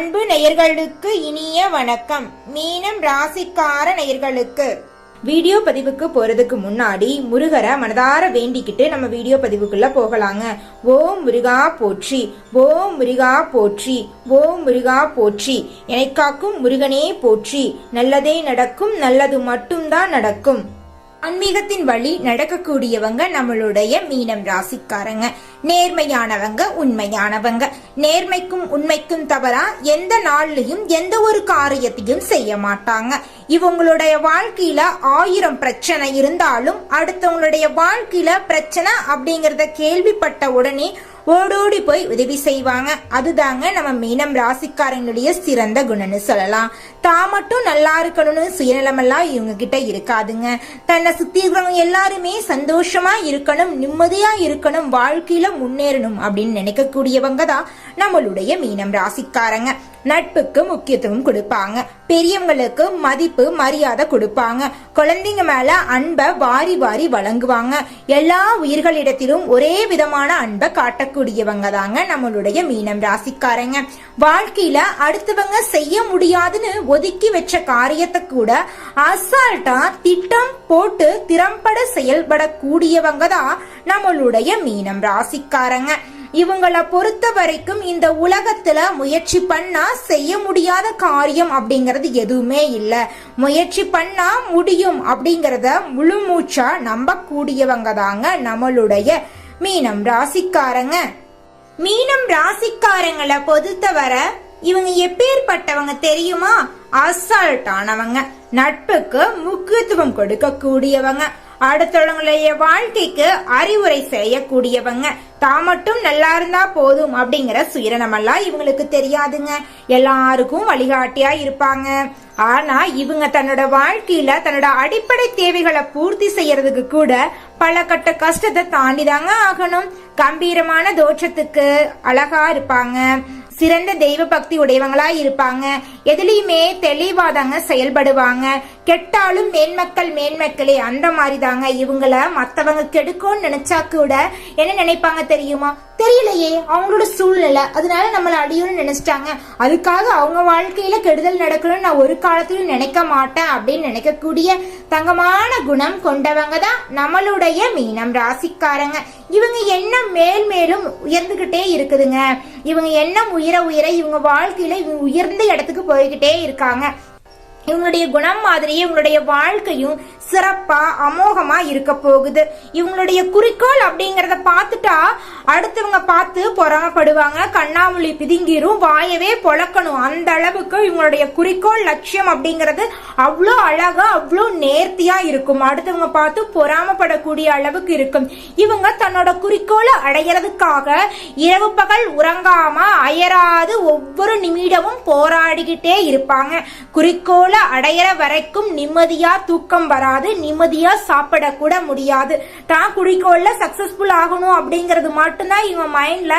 அன்பு நேயர்களுக்கு இனிய வணக்கம். மீனம் ராசிக்கார நேயர்களுக்கு. வீடியோ பதிவுக்கு போறதுக்கு முன்னாடி முருகரை மனதார வேண்டிக்கிட்டு நம்ம வீடியோ பதிவுக்குள்ள போகலாங்க. ஓம் முருகா போற்றி ஓம் முருகா போற்றி ஓம் முருகா போற்றி. என்னை காக்கும் முருகனே போற்றி. நல்லதே நடக்கும் நல்லது மட்டும்தான் நடக்கும். ஆன்மீகத்தின் வழி நடக்கக்கூடியவங்க நம்மளுடைய மீனம் ராசிக்காரங்க. நேர்மையானவங்க உண்மையானவங்க. நேர்மைக்கும் உண்மைக்கும் தவறா எந்த நாள்லயும் எந்த ஒரு காரியத்தையும் செய்ய மாட்டாங்க. இவங்களுடைய வாழ்க்கையில ஆயிரம் பிரச்சனை இருந்தாலும் அடுத்தவங்களுடைய வாழ்க்கையில பிரச்சனை அப்படிங்கறத கேள்விப்பட்ட உடனே ஓடோடி போய் உதவி செய்வாங்க. அதுதாங்க நம்ம மீனம் ராசிக்காரங்களுடைய சிறந்த குணம்னு சொல்லலாம். தான் மட்டும் நல்லா இருக்கணும்னு சுயநலமெல்லாம் இவங்க கிட்ட இருக்காதுங்க. தன்னை சுத்தி இருக்கிறவங்க எல்லாருமே சந்தோஷமா இருக்கணும் நிம்மதியா இருக்கணும் வாழ்க்கையில முன்னேறணும் அப்படின்னு நினைக்கக்கூடியவங்க தான் நம்மளுடைய மீனம் ராசிக்காரங்க. நட்புக்கு முக்கியத்துவம் கொடுப்பாங்க. பெரியவங்களுக்கு மதிப்பு மரியாதை கொடுப்பாங்க. குழந்தைங்க மேல அன்பை வாரி வாரி வழங்குவாங்க. எல்லா உயிர்களிடத்திலும் ஒரே விதமான அன்பை காட்டக்கூடியவங்க தாங்க நம்மளுடைய மீனம் ராசிக்காரங்க. வாழ்க்கையில அடுத்தவங்க செய்ய முடியாதுன்னு ஒதுக்கி வச்ச காரியத்தை கூட அசால்ட்டா திட்டம் போட்டு திறம்பட செயல்படக்கூடியவங்க தான் நம்மளுடைய மீனம் ராசிக்காரங்க. இவங்கள பொறுத்த வரைக்கும் இந்த உலகத்துல முயற்சி பண்ணா செய்ய முடியாத காரியம் அப்படிங்கறது எதுவுமே இல்ல. முயற்சி பண்ணா முடியும் அப்படிங்கறத முழு மூச்சா நம்பக்கூடியவங்க தாங்க நம்மளுடைய மீனம் ராசிக்காரங்க. மீனம் ராசிக்காரங்களை பொறுத்தவரை இவங்க எப்பேற்பட்டவங்க தெரியுமா? அசால்ட்டானவங்க நட்புக்கு முக்கியத்துவம் கொடுக்கக்கூடியவங்க. அடுத்தவங்களுடைய வாழ்க்கைக்கு அறிவுரை செய்யக்கூடியவங்க. தான் மட்டும் நல்லா இருந்தா போதும் அப்படிங்கிற சுயநலமெல்லாம் இவங்களுக்கு தெரியாதுங்க. எல்லாருக்கும் வழிகாட்டியா இருப்பாங்க. ஆனா இவங்க தன்னோட வாழ்க்கையில தன்னோட அடிப்படை தேவைகளை பூர்த்தி செய்யறதுக்கு கூட பல கட்ட கஷ்டத்தை தாண்டி தாங்க ஆகணும். கம்பீரமான தோற்றத்துக்கு அழகா இருப்பாங்க. சிறந்த தெய்வ பக்தி உடையவங்களா இருப்பாங்க. எதுலயுமே தெளிவாதாங்க செயல்படுவாங்க. கெட்டாலும் மேன்மக்கள் மேன்மக்களே அந்த மாதிரி தாங்க இவங்கள மற்றவங்க கெடுக்கும்னு நினைச்சா கூட என்ன நினைப்பாங்க தெரியுமா? தெரியலையே அவங்களோட சூழ்நிலை. அதனால நம்மள அடியும்னு நினைச்சிட்டாங்க. அதுக்காக அவங்க வாழ்க்கையில கெடுதல் நடக்கணும்னு நான் ஒரு காலத்திலும் நினைக்க மாட்டேன் அப்படின்னு நினைக்கக்கூடிய தங்கமான குணம் கொண்டவங்க தான் நம்மளுடைய மீனம் ராசிக்காரங்க. இவங்க எண்ணம் மேல் மேலும் உயர்ந்துகிட்டே இருக்குதுங்க. இவங்க எண்ணம் உயர உயர இவங்க வாழ்க்கையில இவங்க உயர்ந்த இடத்துக்கு போய்கிட்டே இருக்காங்க. உங்களுடைய குணம் மாதிரியே உங்களுடைய வாழ்க்கையும் சிறப்பா அமோகமா இருக்க போகுது. இவங்களுடைய குறிக்கோள் அப்படிங்கறத பார்த்துட்டா அடுத்தவங்க பார்த்து பொறாமப்படுவாங்க. கண்ணாமொழி பிதுங்கிரும் வாயவே பொழக்கணும். அந்த அளவுக்கு இவங்களுடைய குறிக்கோள் லட்சியம் அப்படிங்கிறது அவ்வளோ அழகா அவ்வளோ நேர்த்தியா இருக்கும். அடுத்தவங்க பார்த்து பொறாமப்படக்கூடிய அளவுக்கு இருக்கும். இவங்க தன்னோட குறிக்கோளை அடையிறதுக்காக இரவு பகல் உறங்காம அயராது ஒவ்வொரு நிமிடமும் போராடிக்கிட்டே இருப்பாங்க. குறிக்கோளை அடையிற வரைக்கும் நிம்மதியா தூக்கம் வராது. நிம்மதியா சாப்பிட கூட முடியாது. தான் குறிக்கோள்ல சக்சஸ்ஃபுல் ஆகணும் அப்படிங்கிறது மட்டும்தான் இவங்க மைண்ட்ல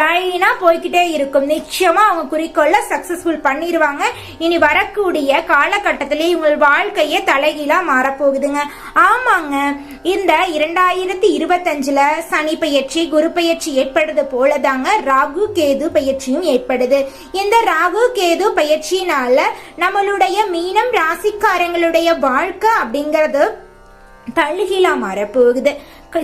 லைனா போய்கிட்டே இருக்கும். நிச்சயமா அவங்க குறிக்கோள்ல சக்சஸ்ஃபுல் பண்ணிடுவாங்க இனி வரக்கூடிய காலகட்டத்திலே இவங்க வாழ்க்கையே தலைகீழா மாறப்போகுதுங்க. ஆமாங்க இந்த இரண்டாயிரத்தி இருபத்தஞ்சுல சனி பயிற்சி குரு பயிற்சி ஏற்படுறது போலதாங்க ராகு கேது பயிற்சியும் ஏற்படுது. இந்த ராகு கேது பயிற்சியினால நம்மளுடைய மீனம் ராசிக்காரங்களுடைய வாழ்க்கை அப்படிங்கிற அப்படிங்கறது தழுகிலா மாறப்போகுது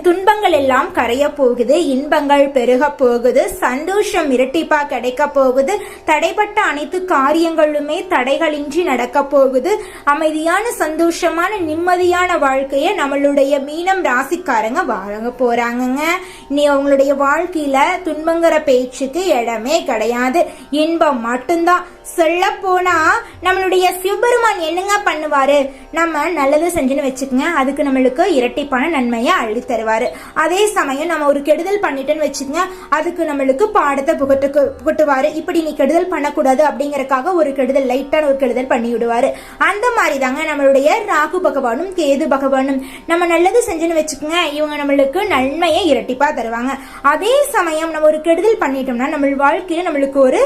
துன்பங்கள் எல்லாம் கரைய போகுது இன்பங்கள் பெருக போகுது சந்தோஷம் இரட்டிப்பா கிடைக்க போகுது தடைப்பட்ட அனைத்து காரியங்களுமே தடைகளின்றி நடக்க போகுது அமைதியான சந்தோஷமான நிம்மதியான வாழ்க்கையை நம்மளுடைய மீனம் ராசிக்காரங்க வாழங்க போறாங்கங்க. நீ அவங்களுடைய வாழ்க்கையில துன்பங்கிற பேச்சுக்கு இடமே கிடையாது. இன்பம் மட்டும்தான். சொல்ல போனா நம்மளுடைய சிவபெருமான் என்னங்க பண்ணுவாரு? நம்ம நல்லது செஞ்சுன்னு வச்சுக்கோங்க. அதுக்கு நம்மளுக்கு இரட்டிப்பான நன்மையை அள்ளி தருவார். அதே சமயம் நம்ம ஒரு கெடுதல் பண்ணிட்டேன்னு வச்சுக்கோங்க. அதுக்கு நம்மளுக்கு பாடத்தை புகட்டு புகட்டுவார். இப்படி நீ கெடுதல் பண்ணக்கூடாது அப்படிங்கறக்காக ஒரு கெடுதல் லைட்டான ஒரு கெடுதல் பண்ணி விடுவார் அந்த மாதிரி தாங்க நம்மளுடைய ராகு பகவானும் கேது பகவானும். நம்ம நல்லது செஞ்சுன்னு வச்சுக்கோங்க. இவங்க நம்மளுக்கு நன்மையை இரட்டிப்பாக தருவாங்க. அதே சமயம் நம்ம ஒரு கெடுதல் பண்ணிட்டோம்னா நம்ம வாழ்க்கையில் நம்மளுக்கு ஒரு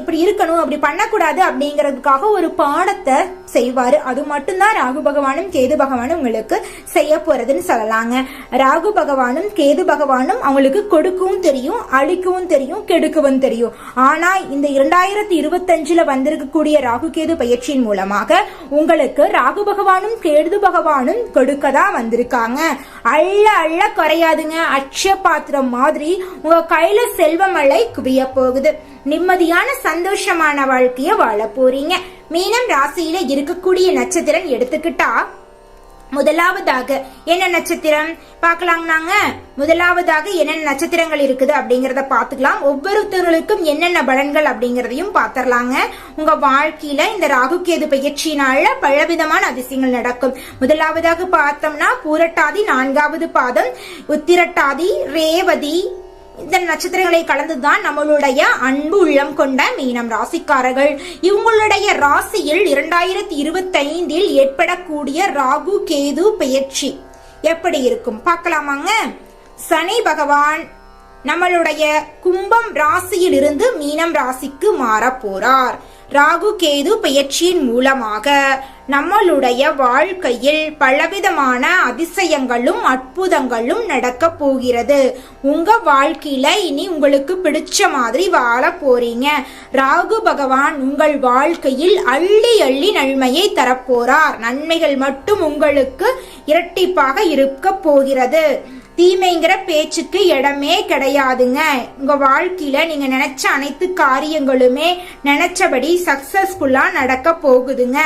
இப்படி இருக்கணும் அப்படி பண்ணக்கூடாது அப்படிங்கிறதுக்காக ஒரு பாடத்தை செய்வார். அது மட்டும்தான் ராகு பகவானும் கேது பகவானும் உங்களுக்கு செய்ய போறதுன்னு சொல்லலாங்க. ராகு பகவானும் கேது பகவானும் அவங்களுக்கு கொடுக்கவும் தெரியும் அழிக்கவும் தெரியும் கெடுக்கவும் தெரியும். ஆனா இந்த இரண்டாயிரத்தி இருபத்தஞ்சுல வந்திருக்கக்கூடிய ராகு கேது பயிற்சியின் மூலமாக உங்களுக்கு ராகு பகவானும் கேது பகவானும் கொடுக்க தான் வந்திருக்காங்க. அள்ள அள்ள குறையாதுங்க. அட்சய பாத்திரம் மாதிரி உங்க கையில செல்வமழை குவிய போகுது. நிம்மதியான சந்தோஷமான வாழ்க்கைய வாழ போறீங்க. மீனம் ராசியில இருக்கக்கூடிய நட்சத்திரம் எடுத்துக்கிட்டா முதலாவதாக என்ன நட்சத்திரம்? பார்க்கலாம் முதலாவதாக என்னென்ன நட்சத்திரங்கள் இருக்குது அப்படிங்கறத பாத்துக்கலாம் ஒவ்வொருத்தர்களுக்கும் என்னென்ன பலன்கள் அப்படிங்கறதையும் பாத்திரலாங்க உங்க வாழ்க்கையில இந்த ராகு கேது பயிற்சியினால பலவிதமான அதிசயங்கள் நடக்கும். முதலாவதாக பார்த்தோம்னா பூரட்டாதி நான்காவது பாதம் உத்திரட்டாதி ரேவதி இந்த நட்சத்திரங்களை கலந்துதான் நம்மளுடைய அன்பு உள்ளம் கொண்ட மீனம் ராசிக்காரர்கள். இவங்களுடைய ராசியில் இரண்டாயிரத்தி இருபத்தி ஐந்தில் ஏற்படக்கூடிய ராகு கேது பெயர்ச்சி எப்படி இருக்கும்? பார்க்கலாமாங்க? சனி பகவான் நம்மளுடைய கும்பம் ராசியிலிருந்து மீனம் ராசிக்கு மாற போறார். ராகு கேது பெயர்ச்சியின் மூலமாக நம்மளுடைய வாழ்க்கையில் பலவிதமான அதிசயங்களும் அற்புதங்களும் நடக்க போகிறது. உங்க வாழ்க்கையில இனி உங்களுக்கு பிடிச்ச மாதிரி வாழ போறீங்க. ராகு பகவான் உங்கள் வாழ்க்கையில் அள்ளி அள்ளி நன்மையை தரப்போறார் நன்மைகள் மட்டும் உங்களுக்கு இரட்டிப்பாக இருக்க போகிறது. தீமைங்கிற பேச்சுக்கு இடமே கிடையாதுங்க. உங்க வாழ்க்கையில நீங்க நினைச்ச அனைத்து காரியங்களுமே நினைச்சபடி சக்சஸ்ஃபுல்லா நடக்க போகுதுங்க.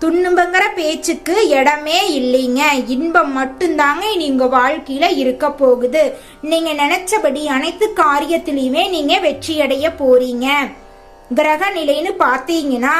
துன்பங்கிற பேச்சுக்கு இடமே இல்லைங்க. இன்பம் மட்டும்தாங்க இனி உங்க வாழ்க்கையில இருக்க போகுது. நீங்க நினைச்சபடி அனைத்து காரியத்திலையுமே நீங்க வெற்றியடைய போகிறீங்க போறீங்க. கிரக நிலைன்னு பார்த்தீங்கன்னா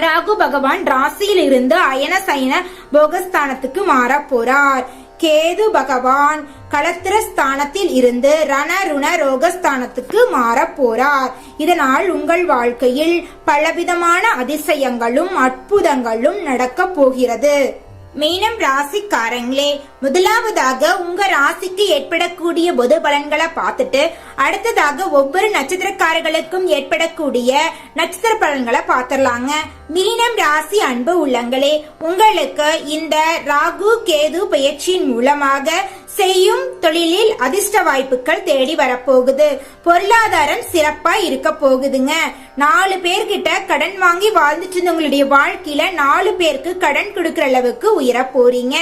ராகு பகவான் ராசியில் இருந்து அயன சயன போகஸ்தானத்துக்கு மாற போறார் கேது பகவான் களத்திர ஸ்தானத்தில் இருந்து ரணருண ரோகஸ்தானத்துக்கு மாறப் போறார். இதனால் உங்கள் வாழ்க்கையில் பலவிதமான அதிசயங்களும் அற்புதங்களும் நடக்கப் போகிறது. மீனம் ராசிக்காரங்களே முதலாவதாக உங்க ராசிக்கு ஏற்படக்கூடிய பொது பலன்களை பார்த்துட்டு அடுத்ததாக ஒவ்வொரு நட்சத்திரக்காரர்களுக்கும் ஏற்படக்கூடிய நட்சத்திர பலன்களை பார்த்துடலாங்க. மீனம் ராசி அன்பு உள்ளங்களே உங்களுக்கு இந்த ராகு கேது பயிற்சியின் மூலமாக செய்யும் தொழிலில் அதிர்ஷ்ட வாய்ப்புகள் தேடி வரப்போகுது. பொருளாதாரம் சிறப்பா இருக்க போகுதுங்க. நாலு பேர்கிட்ட கடன் வாங்கி வாழ்ந்துட்டு இருந்தவங்களுடைய வாழ்க்கையில நாலு பேருக்கு கடன் கொடுக்கற அளவுக்கு உயர போறீங்க.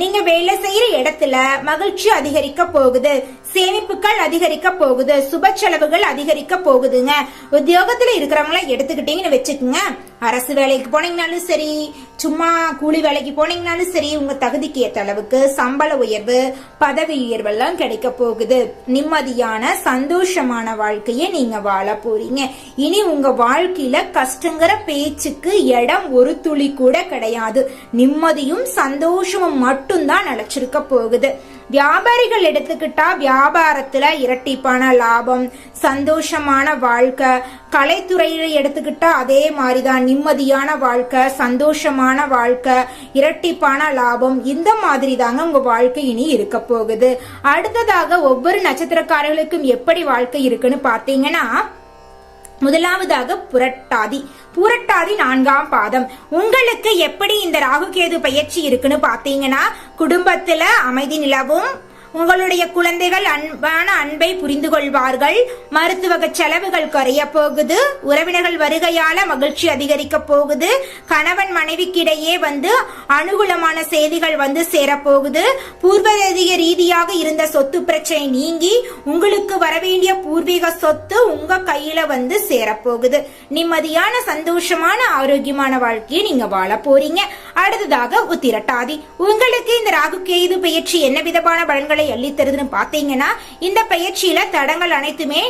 நீங்க வேலை செய்யற இடத்துல மகிழ்ச்சி அதிகரிக்க போகுது சேமிப்புகள் அதிகரிக்க போகுது சுப செலவுகள் அதிகரிக்க போகுதுங்க. உத்தியோகத்துல இருக்கிறவங்கள எடுத்துக்கிட்டீங்கன்னு வச்சுக்கோங்க. அரசு வேலைக்கு போனீங்கனாலும் சரி சும்மா கூலி வேலைக்கு போனீங்கனாலும் சரி உங்க தகுதிக்கு ஏற்ற அளவுக்கு சம்பள உயர்வு பதவி உயர்வெல்லாம் கிடைக்க போகுது. நிம்மதியான சந்தோஷமான வாழ்க்கையை நீங்க வாழ போறீங்க. இனி உங்க வாழ்க்கையில கஷ்டங்கிற பேச்சுக்கு இடம் ஒரு துளி கூட கிடையாது. நிம்மதியும் சந்தோஷமும் மட்டும்தான் நிலைச்சிருக்க போகுது. வியாபாரிகள் எடுத்துக்கிட்டா வியாபாரத்துல இரட்டிப்பான லாபம் சந்தோஷமான வாழ்க்கை. கலைத்துறையில எடுத்துக்கிட்டா அதே மாதிரிதான் நிம்மதியான வாழ்க்கை சந்தோஷமான வாழ்க்கை இரட்டிப்பான லாபம். இந்த மாதிரி தாங்க உங்க வாழ்க்கை இனி இருக்க போகுது. அடுத்ததாக ஒவ்வொரு நட்சத்திரக்காரர்களுக்கும் எப்படி வாழ்க்கை இருக்குன்னு பாத்தீங்கன்னா முதலாவதாக புரட்டாதி. புரட்டாதி நான்காம் பாதம். உங்களுக்கு எப்படி இந்த ராகுகேது பயிற்சி இருக்குன்னு பாத்தீங்கன்னா குடும்பத்துல அமைதி நிலவும் உங்களுடைய குழந்தைகள் அன்பான அன்பை புரிந்து கொள்வார்கள். மருத்துவ செலவுகள் குறைய போகுது. உறவினர்கள் வருகையால மகிழ்ச்சி அதிகரிக்க போகுது. கணவன் மனைவிக்கிடையே வந்து அனுகூலமான செய்திகள் வந்து சேரப்போகுது பூர்வீக ரீதியாக இருந்த சொத்து பிரச்சனை நீங்கி உங்களுக்கு வரவேண்டிய பூர்வீக சொத்து உங்க கையில வந்து சேரப்போகுது நிம்மதியான சந்தோஷமான ஆரோக்கியமான வாழ்க்கையை நீங்க வாழ போறீங்க. அடுத்ததாக உத்திரட்டாதி. உங்களுக்கு இந்த ராகு கேது பயிற்சி என்ன விதமான பலன்களை அள்ளி தருதுன்னு பாத்தீங்கன்னா இந்த பயிற்சியில தடங்கள் அனைத்துமே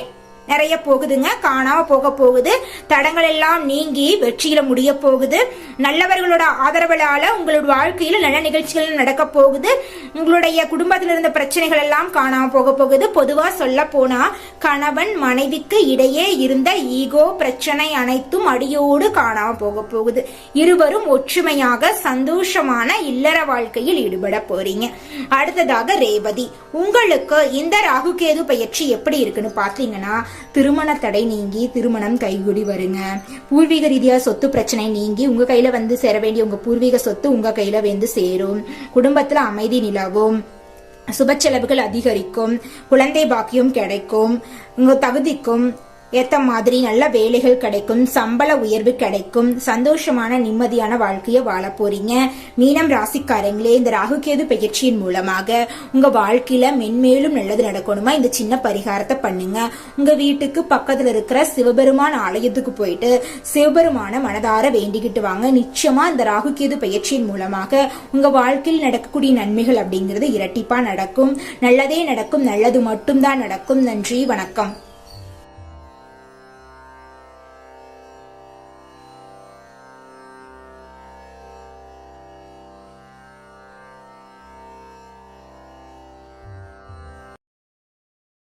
நிறைய போகுதுங்க. காணாம போக போகுது. தடங்கள் எல்லாம் நீங்கி வெற்றியில முடிய போகுது. நல்லவர்களோட ஆதரவுகளால உங்களோட வாழ்க்கையில நல்ல நிகழ்ச்சிகள் நடக்க போகுது. உங்களுடைய குடும்பத்தில் இருந்த பிரச்சனைகள் எல்லாம் காணாம போக போகுது. பொதுவா சொல்ல போனா கணவன் மனைவிக்கு இடையே இருந்த ஈகோ பிரச்சனை அனைத்தும் அடியோடு காணாம போக போகுது. இருவரும் ஒற்றுமையாக சந்தோஷமான இல்லற வாழ்க்கையில் ஈடுபட போறீங்க. அடுத்ததாக ரேவதி. உங்களுக்கு இந்த ராகுகேது பயிற்சி எப்படி இருக்குன்னு பாத்தீங்கன்னா திருமண தடை நீங்கி திருமணம் கைகூடி வருங்க. பூர்வீக ரீதியா சொத்து பிரச்சனை நீங்கி உங்க கையில வந்து சேர வேண்டிய உங்க பூர்வீக சொத்து உங்க கையில வந்து சேரும். குடும்பத்துல அமைதி நிலவும். சுப செலவுகள் அதிகரிக்கும். குழந்தை பாக்கியம் கிடைக்கும். உங்க தகுதிக்கும் ஏற்ற மாதிரி நல்ல வேலைகள் கிடைக்கும் சம்பள உயர்வு கிடைக்கும் சந்தோஷமான நிம்மதியான வாழ்க்கையை வாழ போறீங்க. மீனம் ராசிக்காரங்களே இந்த ராகுகேது பயிற்சியின் மூலமாக உங்க வாழ்க்கையில மென்மேலும் நல்லது நடக்கணுமா? இந்த சின்ன பரிகாரத்தை பண்ணுங்க. உங்க வீட்டுக்கு பக்கத்துல இருக்கிற சிவபெருமான் ஆலயத்துக்கு போயிட்டு சிவபெருமான மனதார வேண்டிக்கிட்டு வாங்க. நிச்சயமா இந்த ராகுகேது பயிற்சியின் மூலமாக உங்க வாழ்க்கையில் நடக்கக்கூடிய நன்மைகள் அப்படிங்கிறது இரட்டிப்பா நடக்கும். நல்லதே நடக்கும் நல்லது மட்டும்தான் நடக்கும். நன்றி வணக்கம்.